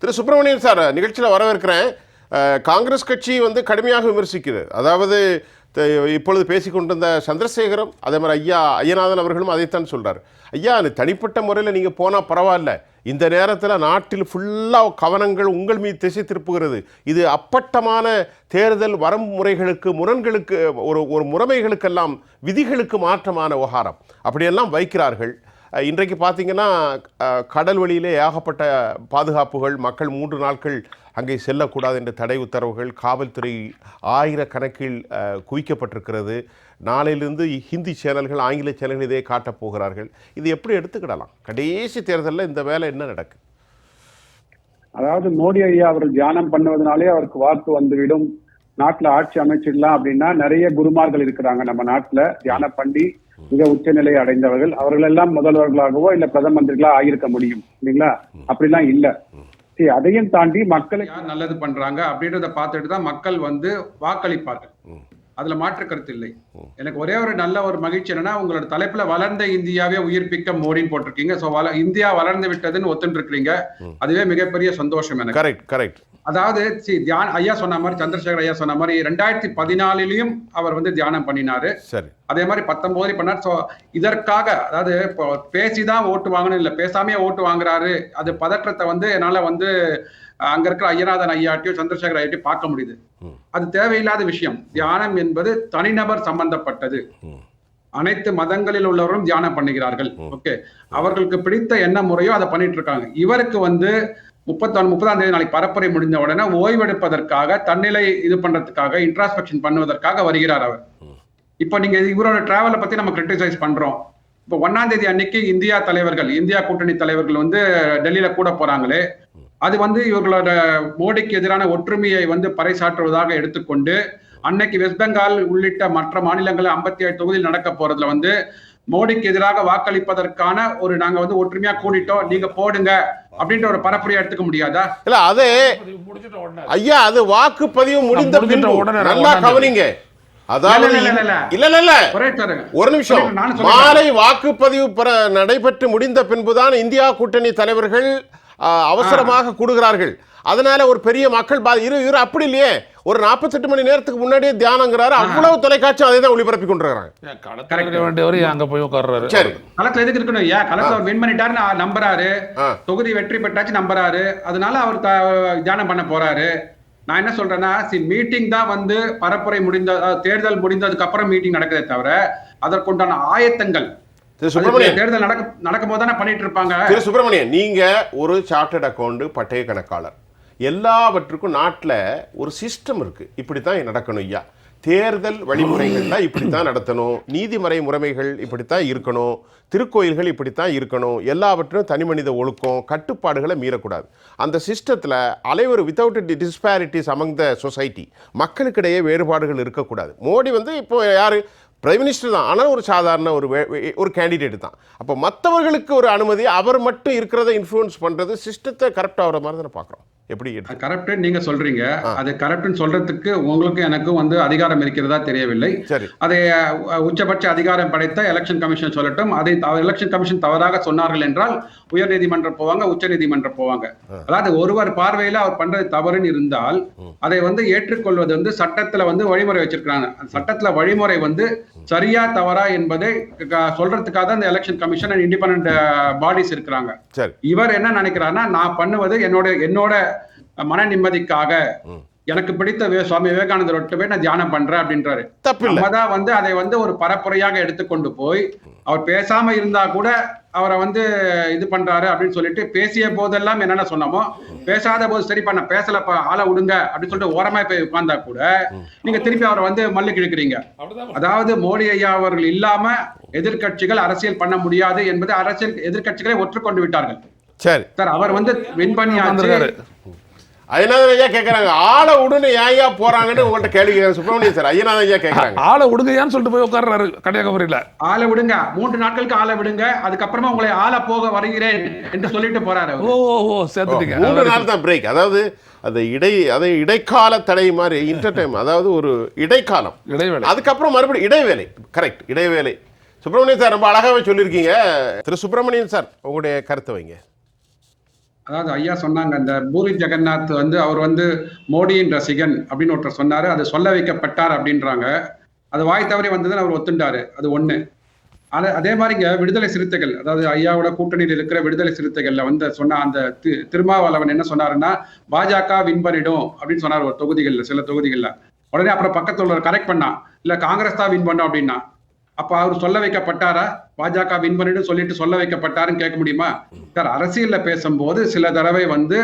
திரு Subramanian sir நிகழ்ச்சியில் வரவேற்கிறேன். காங்கிரஸ் கட்சி வந்து கடுமையாக விமர்சிக்குது. அதாவது இப்பொழுது பேசிக்கொண்டிருந்த சந்திரசேகரம் அதே மாதிரி ஐயா ஐயநாதன் அவர்களும் அதைத்தான் சொல்கிறார் ஐயா அது தனிப்பட்ட முறையில் நீங்கள் போனால் பரவாயில்ல. இந்த நேரத்தில் நாட்டில் ஃபுல்லாக கவனங்கள் உங்கள் மீது திசை திருப்புகிறது. இது அப்பட்டமான தேர்தல் வரமுறைகளுக்கு முரண்களுக்கு ஒரு ஒரு முறைமைகளுக்கெல்லாம் விதிகளுக்கு மாற்றமான விவகாரம். அப்படியெல்லாம் வைக்கிறார்கள். இன்றைக்கு பார்த்தீங்கன்னா கடல் வழியிலே ஏகப்பட்ட பாதுகாப்புகள் மக்கள் மூன்று நாட்கள் அங்கே செல்லக்கூடாது என்ற தடை உத்தரவுகள் காவல்துறை ஆயிரக்கணக்கில் குவிக்கப்பட்டிருக்கிறது. நாளையிலிருந்து ஹிந்தி சேனல்கள் ஆங்கில சேனல்கள் இதே காட்டப் போகிறார்கள். இது எப்படி எடுத்துக்கிடலாம்? கடைசி தேர்தலில் இந்த வேலை என்ன நடக்கு? அதாவது மோடி ஐயா அவர் தியானம் பண்ணுவதனாலே அவருக்கு வாக்கு வந்துவிடும். நாட்டுல ஆட்சி அமைச்சிடலாம் அப்படின்னா நிறைய குருமார்கள் இருக்கிறாங்க நம்ம நாட்டுல. தியானம் பண்ணி மிக உச்சநிலையை அடைந்தவர்கள் அவர்கள் எல்லாம் முதல்வர்களாகவோ இல்ல பிரதம மந்திரிகளா ஆகியிருக்க முடியும் இல்லைங்களா? அப்படிலாம் இல்ல. சரி அதையும் தாண்டி மக்களை நல்லது பண்றாங்க அப்படின்றத பார்த்துட்டு தான் மக்கள் வந்து வாக்களிப்பார்கள். அதுல மாற்று கருத்து இல்லை எனக்கு ஒரே ஒரு நல்ல ஒரு மகிழ்ச்சி என்னன்னா உங்களோட தலைப்புல வளர்ந்த இந்தியாவே உயிர்ப்பிக்க மோடின்னு போட்டிருக்கீங்க. சோ வள இந்தியா வளர்ந்து விட்டதுன்னு ஒத்துட்டு இருக்கீங்க அதுவே மிகப்பெரிய சந்தோஷம் எனக்கு. கரெக்ட் கரெக்ட் அதாவது சி தியான் ஐயா சொன்ன மாதிரி சந்திரசேகர் ஐயா சொன்ன மாதிரி ரெண்டாயிரத்தி பதினாலிலையும் அவர் வந்து தியானம் பண்ணினாரு. சரி. அதே மாதிரி பத்தொன்பதுலயும் பண்ணார். ஸோ இதற்காக அதாவது இப்போ பேசிதான் ஓட்டு வாங்கணும் இல்ல பேசாமையே ஓட்டு வாங்குறாரு. அது பதற்றத்தை வந்து என்னால வந்து அங்க இருக்கிற ஐயநாதன் ஐயாட்டியோ சந்திரசேகர் ஐயாட்டியோ பார்க்க முடியுது. அது தேவையில்லாத விஷயம். தியானம் என்பது தனிநபர் சம்பந்தப்பட்டது. அனைத்து மதங்களில் உள்ளவரும் தியானம் பண்ணுகிறார்கள். ஓகே. அவர்களுக்கு பிடித்த என்ன முறையோ அதை பண்ணிட்டு இருக்காங்க. இவருக்கு வந்து முப்பத்தொன்னு முப்பதாம் தேதி நாளைக்கு பரப்புரை முடிந்த உடனே ஓய்வெடுப்பதற்காக தன்னிலை இது பண்றதுக்காக இன்ட்ராஸ்பெக்ஷன் பண்ணுவதற்காக வருகிறார் அவர். இப்போ நீங்க இவரோட டிராவலை பத்தி நம்ம கிரிட்டிசைஸ் பண்றோம். இப்போ ஒன்னாம் தேதி அன்னைக்கு இந்தியா தலைவர்கள் இந்தியா கூட்டணி தலைவர்கள் வந்து டெல்லியில கூட போறாங்களே. அது வந்து இவர்களோட மோடிக்கு எதிரான ஒற்றுமையை வந்து பறைசாற்றுவதாக எடுத்துக்கொண்டு அன்னைக்கு வெஸ்ட் பெங்கால் உள்ளிட்ட மற்ற மாநிலங்கள் ஐம்பத்தி ஏழு தொகுதியில் நடக்க போறதுல வந்து மோடிக்கு எதிராக வாக்களிப்பதற்கான ஒரு நாங்க வந்து ஒற்றுமையா கூடிட்டோம். நீங்க போடுங்க அப்படின்ற ஒரு பரப்புரையா எடுத்துக்க முடியாதா? இல்லை அது ஐயா அது வாக்குப்பதிவு முடிந்த உடனே நல்லா. கவனிங்க. அதாவது இல்ல, இல்ல, ஒரே நிமிஷம். மாலை வாக்குப்பதிவு பெற நடைபெற்று முடிந்த பின்புதான் இந்தியா கூட்டணி தலைவர்கள் அவசரமாக கூடுகிறார்கள். அதனால ஒரு பெரிய மக்கள் பாதி இரு இரு அப்படி இல்லையே. ஒரு 48 மணி நேரத்துக்கு முன்னாடியே தியானங்கிறாரு. அவ்வளவு தொலைக்காட்சி அதை தான் ஒளிபரப்பி இருக்க வேண்டியவர் அங்க போய் உட்கார்றாரு. சரி. களத்துல எதுக்கு இருக்கணும்? ஏன் அவர் வின் பண்ணிட்டாருன்னு நான் நம்புறாரு. தொகுதி வெற்றி பெற்றாச்சு நம்புறாரு. அதனால அவர் த- தியானம் பண்ண போறாரு. நான் என்ன சொல்றேன்னா சி மீட்டிங் தான் வந்து பரப்புரை முடிந்த தேர்தல் முடிந்ததுக்கு அப்புறம் மீட்டிங் நடக்குதே தவிர அதற்குண்டான ஆயத்தங்கள் திரு சுப்பிரமணியன். தேர்தல் நடக்க நடக்கும் போது தானே பண்ணிட்டு இருப்பாங்க திரு சுப்பிரமணியன் நீங்க ஒரு சார்ட்டர்ட் அக்கௌண்ட் பட்டய கணக்காளர். எல்லாவற்றுக்கும் நாட்டில் ஒரு சிஸ்டம் இருக்கு. இப்படித்தான் நடக்கணும் ஐயா. தேர்தல் வழிமுறைகள்லாம் இப்படித்தான் நடத்தணும். நீதிமறை முறைமைகள் இப்படித்தான் இருக்கணும். திருக்கோயில்கள் இப்படித்தான் இருக்கணும். எல்லாவற்றிலும் தனிமனித ஒழுக்கம் கட்டுப்பாடுகளை மீறக்கூடாது. அந்த சிஸ்டத்தில் அலைவர் without disparities among the society மக்களுக்கிடையே வேறுபாடுகள் இருக்கக்கூடாது. மோடி வந்து இப்போ யார்? பிரைம் மினிஸ்டர் தான். ஆனால் ஒரு சாதாரண ஒரு ஒரு கேண்டிடேட் தான். அப்போ மற்றவர்களுக்கு ஒரு அனுமதி அவர் மட்டும் இருக்கிறத இன்ஃப்ளூயன்ஸ் பண்ணுறது சிஸ்டத்தை கரெக்ட் ஆகிற மாதிரி தானே பார்க்குறோம். எப்படி கரெக்ட் நீங்க சொல்றீங்க. அது கரெக்ட்னு சொல்றதுக்கு உங்களுக்கும் எனக்கும் வந்து அதிகாரம் இருக்கிறதா தெரியவில்லை. அதை உச்சபட்ச அதிகாரம் படைத்த எலெக்ஷன் கமிஷன் சொல்லட்டும். அதை எலெக்ஷன் கமிஷன் தவறாக சொன்னார்கள் என்றால் உயர் நீதிமன்றம் போவாங்க உச்ச நீதிமன்றம் போவாங்க. அதாவது ஒருவர் பார்வையில அவர் பண்றது தவறுன்னு இருந்தால் அதை வந்து ஏற்றுக்கொள்வது வந்து சட்டத்துல வந்து வழிமுறை வச்சிருக்காங்க அந்த சட்டத்துல வழிமுறை வந்து சரியா தவறா என்பதை சொல்றதுக்காக தான் இந்த election commission and independent bodies இருக்கிறாங்க. சரி. இவர் என்ன நினைக்கிறாருன்னா நான் பண்ணுவது என்னோட என்னோட மன நிம்மதிக்காக. எனக்கு பிடித்த வே- சுவாமி விவேகானந்தர் போய் நான் தியானம் பண்றேன் அப்படின்றாரு. தப்பில்லை. நம்ம தான் வந்து அதை வந்து ஒரு பரப்புரையாக எடுத்துக்கொண்டு போய் அவர் பேசாம இருந்தா கூட அவரை வந்து இது பண்றாரு அப்படின்னு சொல்லிட்டு பேசிய போதெல்லாம் என்னென்ன சொன்னோமோ பேசாத போது சரிப்பா நான் பேசலப்பா ஆளை விடுங்க அப்படின்னு சொல்லிட்டு ஓரமா போய் உட்கார்ந்தா கூட நீங்க திருப்பி அவரை வந்து மல்லு கிழக்கிறீங்க. அப்படிதான் அதாவது மோடி ஐயா அவர்கள் இல்லாம எதிர்க்கட்சிகள் அரசியல் பண்ண முடியாது என்பதை அரசியல் எதிர்க்கட்சிகளை ஒற்றுக்கொண்டு விட்டார்கள். சரி. சார் அவர் வந்து வின் பண்ணியாச்சு ஐயநாதன் ஐயா கேட்குறாங்க ஆளை உடனே ஏன் போறாங்கன்னு உங்கள்கிட்ட கேள்வி கேட்குறேன் சுப்பிரமணியன் சார் ஐயநாதன் ஐயா கேட்குறாங்க ஆளை விடுங்கயான்னு சொல்லிட்டு போய் உட்கார்றாரு கன்னியாகுமரியில? ஆளை விடுங்க. மூன்று நாட்களுக்கு ஆளை விடுங்க. அதுக்கப்புறமா உங்களை ஆள போக வருகிறேன் என்று சொல்லிட்டு போறாரு. ஓ ஓ ஓ சேர்த்துட்டீங்க. மூன்று நாள் தான் பிரேக் அதாவது அந்த இடை அதை இடைக்கால தடை மாதிரி இன்டர்டைம் அதாவது ஒரு இடைக்காலம். இடைவேளை. அதுக்கப்புறம் மறுபடியும் இடைவேளை. கரெக்ட் இடைவேளை. சுப்பிரமணியன் சார் ரொம்ப அழகாவே சொல்லியிருக்கீங்க. திரு. சுப்பிரமணியன் சார் உங்களுடைய கருத்தை வைங்க. அதாவது ஐயா சொன்னாங்க அந்த பூரி ஜெகநாத் வந்து அவர் வந்து மோடியின் ரசிகன் அப்படின்னு ஒருத்தர் சொன்னாரு. அது சொல்ல வைக்கப்பட்டார் அப்படின்றாங்க. அது வாய் தவறி வந்ததுன்னு அவர் ஒத்துண்டாரு. அது ஒண்ணு. ஆனா அதே மாதிரிங்க விடுதலை சிறுத்தைகள் அதாவது ஐயாவோட கூட்டணியில் இருக்கிற விடுதலை சிறுத்தைகள்ல வந்து சொன்ன அந்த தி- திருமாவளவன் என்ன சொன்னாருன்னா பாஜக வின் பண்ணிடும் அப்படின்னு சொன்னார் ஒரு தொகுதிகளில் சில தொகுதிகளில். உடனே அப்புறம் பக்கத்துல கரெக்ட் பண்ணா இல்ல காங்கிரஸ் தான் வின் பண்ணும் அப்படின்னா. அப்ப அவர் சொல்ல வைக்கப்பட்டாரா? பாஜக வின் பண்ணிட்டு சொல்லிட்டு சொல்ல வைக்கப்பட்டாருன்னு கேட்க முடியுமா? சார் அரசியல்ல பேசும்போது சில தடவை வந்து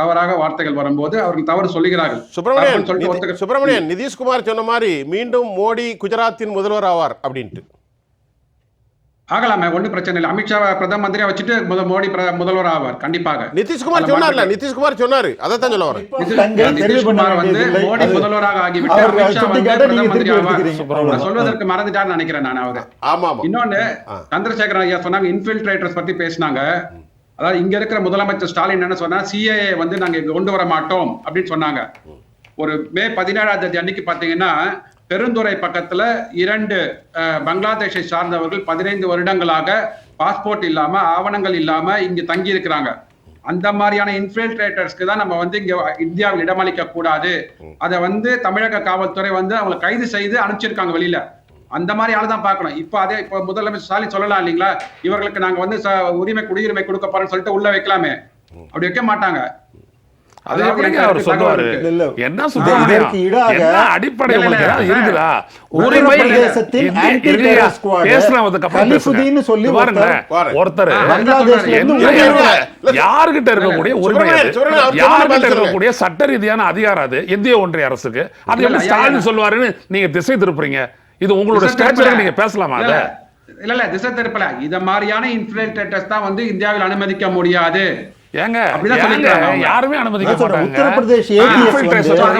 தவறாக வார்த்தைகள் வரும்போது அவர்கள் தவறு சொல்லுகிறார்கள். சுப்பிரமணியன் சுப்பிரமணியன் நிதிஷ்குமார் சொன்ன மாதிரி மீண்டும் மோடி குஜராத்தின் முதல்வர் ஆவார் அப்படின்ட்டு. ஆகலாமே ஒண்ணும் பிரச்சனை இல்லை. அமித்ஷா பிரதம மந்திரியா வச்சுட்டு முத மோடி முதல்வர் ஆவார். கண்டிப்பாக. நிதிஷ்குமார் சொன்னார்ல நிதிஷ்குமார் சொன்னாரு. அதைத்தான் சொல்ல வரேன். நிதிஷ்குமார் வந்து. மோடி அது- முதல்வராக ஆகிவிட்டு அமித்ஷா வந்து பிரதம மந்திரி ஆவார். சொல்வதற்கு மறந்துட்டான்னு நினைக்கிறேன் நான் அவரு. ஆமா ஆமா இன்னொன்னு. சந்திரசேகரன் ஐயா சொன்னாங்க இன்ஃபில்ட்ரேட்டர்ஸ் பத்தி பேசினாங்க. அதாவது இங்க இருக்கிற முதலமைச்சர் ஸ்டாலின் என்ன சொன்னா சிஏஏ வந்து நாங்க இங்க கொண்டு வர மாட்டோம் அப்படின்னு சொன்னாங்க. ஒரு மே பதினேழாம் தேதி அன்னைக்கு பாத்தீங்கன்னா பெருந்துறை பக்கத்துல இரண்டு பங்களாதேஷை சார்ந்தவர்கள் பதினைந்து வருடங்களாக பாஸ்போர்ட் இல்லாம ஆவணங்கள் இல்லாம இங்க தங்கி இருக்கிறாங்க அந்த மாதிரியான இன்ஃபில்ட்ரேட்டர்ஸ்க்கு தான் நம்ம வந்து இங்க இந்தியாவில் இடமளிக்க கூடாது. அதை வந்து தமிழக காவல்துறை வந்து அவங்களை கைது செய்து அனுப்பிச்சிருக்காங்க வெளியில. அந்த மாதிரி ஆள் தான் பார்க்கணும். இப்போ அதே இப்போ முதலமைச்சர் ஸ்டாலின் சொல்லலாம் இல்லைங்களா? இவர்களுக்கு நாங்க வந்து ச- உரிமை குடியுரிமை கொடுக்க போறோம்னு சொல்லிட்டு உள்ள வைக்கலாமே. அப்படி வைக்க மாட்டாங்க. அது அவர் சொல்லுவாரு. என்ன அடிப்படை உங்களுக்கு? இருக்குதா? உரிமை பேசலாம் அதுக்கப்புறம். சொல்லி ஒருத்தர். யாருகிட்ட இருக்கக்கூடிய உரிமை யாருகிட்ட. இருக்கக்கூடிய சட்ட ரீதியான அதிகாரம் அது? இந்திய ஒன்றிய அரசுக்கு. அது இல்ல, எப்படி ஸ்டாலின். சொல்லுவாருன்னு நீங்க திசை திருப்புறீங்க? இது உங்களோட. ஸ்டேச்சர் நீங்க பேசலாமா இல்ல, அத? இல்ல இல்ல திசை திருப்பல. இத மாதிரியான இன்ஃபில்ட்ரேட்டர்ஸ் தான் வந்து இந்தியாவில் அனுமதிக்க முடியாது. ஏங்க. யாருமே அனுமதிக்க மாட்டாங்க உத்தரப்பிரதேஷ்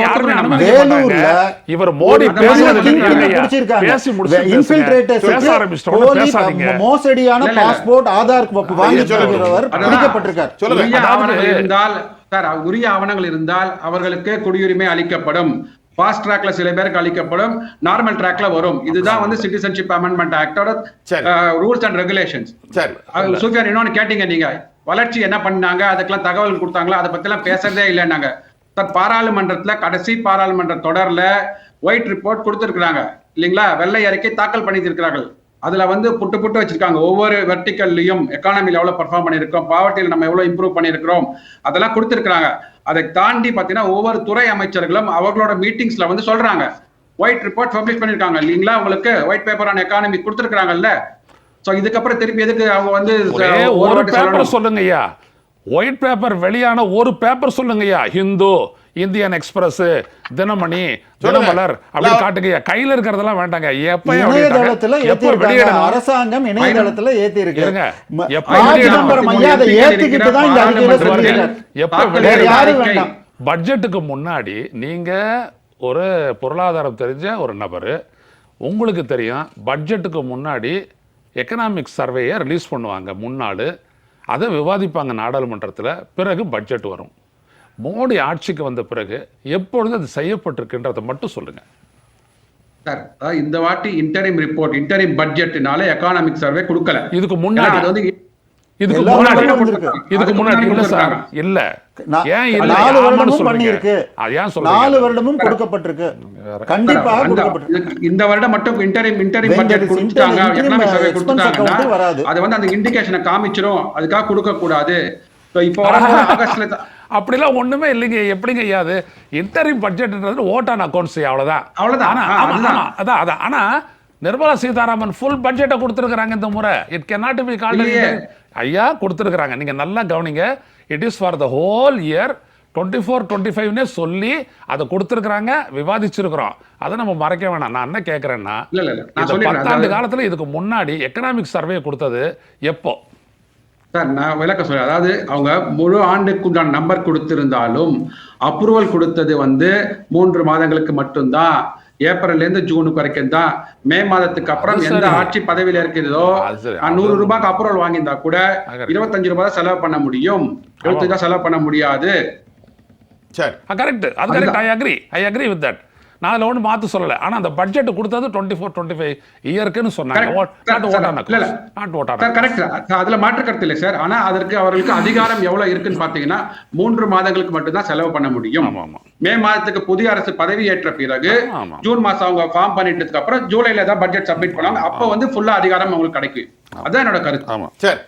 யாருமே அனுமதிக்க. இவர் மோடி. பேசி மோசடியான. பாஸ்போர்ட் ஆதார் வாங்கி அதான். பிடிக்கப்பட்டிருக்கார் சொல்லுங்க. உரிய ஆவணங்கள் இருந்தால் சார் உரிய ஆவணங்கள் இருந்தால் அவர்களுக்கு குடியுரிமை அளிக்கப்படும் ஃபாஸ்ட் ட்ராக்ல சில பேருக்கு அளிக்கப்படும் நார்மல் ட்ராக்ல வரும் இதுதான் வந்து சிட்டிசன்ஷிப் அமெண்ட்மெண்ட் ஆக்டோட. ரூல்ஸ் அண்ட் ரெகுலேஷன்ஸ் சரி சூஃபியான் இன்னொன்னு கேட்டீங்க நீங்க வளர்ச்சி என்ன பண்ணாங்க? அதுக்கெல்லாம் தகவல் கொடுத்தாங்களோ? அதை பற்றிலாம் பேசுறதே இல்லைன்னாங்க. சார் பாராளுமன்றத்துல கடைசி பாராளுமன்ற தொடர்ல ஒயிட் ரிப்போர்ட் கொடுத்துருக்குறாங்க. இல்லைங்களா? வெள்ளை அறிக்கை தாக்கல் பண்ணியிருக்கிறார்கள். அதுல வந்து புட்டு புட்டு வச்சிருக்காங்க. ஒவ்வொரு வெர்டிக்கல்லையும் எக்கானமியில் எவ்வளவு பெர்ஃபார்ம் பண்ணியிருக்கோம் பாவர்ட்டியில் நம்ம எவ்வளவு இம்ப்ரூவ் பண்ணியிருக்கிறோம். அதெல்லாம் கொடுத்துருக்குறாங்க. அதை தாண்டி பாத்தீங்கன்னா ஒவ்வொரு துறை அமைச்சர்களும் அவர்களோட மீட்டிங்ஸ்ல வந்து சொல்றாங்க. ஒயிட் ரிப்போர்ட் பப்ளிஷ் பண்ணிருக்காங்க இல்லைங்களா? உங்களுக்கு ஒயிட் பேப்பர் ஆன் எக்கானமி கொடுத்துருக்குறாங்கல்ல? சோ இதுக்கப்புறம் திருப்பி எதுக்கு அவங்க வந்து ஒரே பேப்பர்? சொல்லுங்க ஐயா ஒயிட் பேப்பர் வெளியான ஒரு பேப்பர் சொல்லுங்க ஐயா ஹிந்து இந்தியன் எக்ஸ்பிரஸ் தினமணி தினமலர் அப்படி இல்ல. காட்டுங்க ஐயா கையில இருக்கிறதெல்லாம் வேண்டாங்க. எப்ப இணையதளத்துல ஏத்தி எப்ப இருக்காங்க வெளியிடணும்? அரசாங்கம் இணையதளத்துல ஏத்தி இருக்கு இருங்க. ம- எப்ப? சிதம்பரம் ஐயா அதை ஏத்துக்கிட்டு தான் இந்த அறிக்கையில பாராளுமன்றத்தில் சொல்லியிருக்காரு. எப்ப. பட்ஜெட்டுக்கு முன்னாடி நீங்க ஒரு பொருளாதாரம் தெரிஞ்ச ஒரு நபர். உங்களுக்கு தெரியும் பட்ஜெட்டுக்கு முன்னாடி எக்கனாமிக் சர்வேயை ரிலீஸ் பண்ணுவாங்க முன்னாள் அதை விவாதிப்பாங்க நாடாளுமன்றத்தில். பிறகு பட்ஜெட் வரும். மோடி ஆட்சிக்கு வந்த பிறகு எப்பொழுது அது செய்யப்பட்டிருக்குன்றதை மட்டும் சொல்லுங்க. சார் இந்த வாட்டி இன்டரிம் ரிப்போர்ட் இன்டரிம் பட்ஜெட்னால எக்கானாமிக் சர்வே கொடுக்கல. இதுக்கு முன்னாடி. அது வந்து இதுக்கு முன்னாடி. இதுக்கு முன்னாடி இல்ல சார். இல்ல. நாலு வருடமும் ஏன் நாலு வருடமும் கொடுக்கப்பட்டிருக்கு. கண்டிப்பாக கொடுக்கப்பட்டிருக்கு. இந்த வருடம் மட்டும் இன்டரிம் இன்டரிம் பட்ஜெட் கொடுத்துட்டாங்க. எக்கனாமிக் சர்வே கொடுத்துட்டாங்கன்னா. அது வந்து அந்த இண்டிகேஷனை காமிச்சிரும். அதுக்காக கொடுக்க கூடாது இப்போ ஆகஸ்ட்ல அப்படிலாம் ஒண்ணுமே இல்லைங்க. எப்படிங்க ஐயா அது? இன்டரிம் பட்ஜெட்ன்றது ஓட் ஆன் அக்கௌண்ட்ஸ் அவ்வளவுதான். அவ்வளவுதான். ஆனா ஆமா, அதான் அதான். ஆனா நிர்மலா சீதாராமன் ஃபுல் பட்ஜெட்டை கொடுத்துருக்காங்க இந்த முறை. இட் கேனாட் பி கால்ட் இல்லையே. ஐயா கொடுத்துருக்காங்க நீங்க நல்லா கவனிங்க. It is for the whole year twenty four twenty ஃபைவ்னே சொல்லி அதை கொடுத்துருக்குறாங்க. விவாதிச்சிருக்கிறோம். அதை நம்ம மறைக்க வேணாம். நான் என்ன கேட்குறேன்னா. பத்தாண்டு காலத்துல இதுக்கு முன்னாடி எக்கனாமிக் சர்வே கொடுத்தது எப்போ? சார் நான் விளக்க சொல்றேன். அதாவது அவங்க முழு ஆண்டுக்குண்டான நம்பர் கொடுத்திருந்தாலும் அப்ரூவல் கொடுத்தது வந்து மூன்று மாதங்களுக்கு மட்டும்தான். ஏப்ரல்ல இருந்து ஜூனுக்கு வரைக்கும் தான் மே மாதத்துக்கு அப்புறம் எந்த. ஆட்சி பதவியில இருக்கிறதோ நூறு ரூபாய்க்கு அப்ரூவல் வாங்கியிருந்தா கூட இருபத்தஞ்சு ரூபாய் தான் செலவு பண்ண முடியும். இருபத்தஞ்சு தான் செலவு பண்ண முடியாது. சரி. கரெக்ட் அது correct. I agree I agree with that நான் அதில் ஒன்றும் மாற்ற சொல்லலை. ஆனால் அந்த பட்ஜெட் கொடுத்தது டுவெண்ட்டி ஃபோர் டுவெண்ட்டி ஃபைவ் இயர்க்குன்னு சொன்னாங்க. Correct. நாட் Sir, ஓட்டான இல்ல, இல்ல. நாட் ஓட்டான கரெக்ட் சார் அதுல மாற்று கருத்து இல்லை சார் ஆனா அதற்கு அவர்களுக்கு அதிகாரம் எவ்வளவு இருக்குன்னு பாத்தீங்கன்னா மூன்று மாதங்களுக்கு மட்டும்தான் செலவு பண்ண முடியும். ஆமா ஆமா. மே மாதத்துக்கு புதிய அரசு பதவி ஏற்ற பிறகு. ஜூன் மாசம் அவங்க ஃபார்ம் பண்ணிட்டதுக்கு அப்புறம் ஜூலைல தான் பட்ஜெட் சப்மிட் பண்ணுவாங்க அப்போ வந்து ஃபுல்லா அதிகாரம் அவங்களுக்கு கிடைக்கும். அதான் என்னோட கருத்து. ஆமா. சரி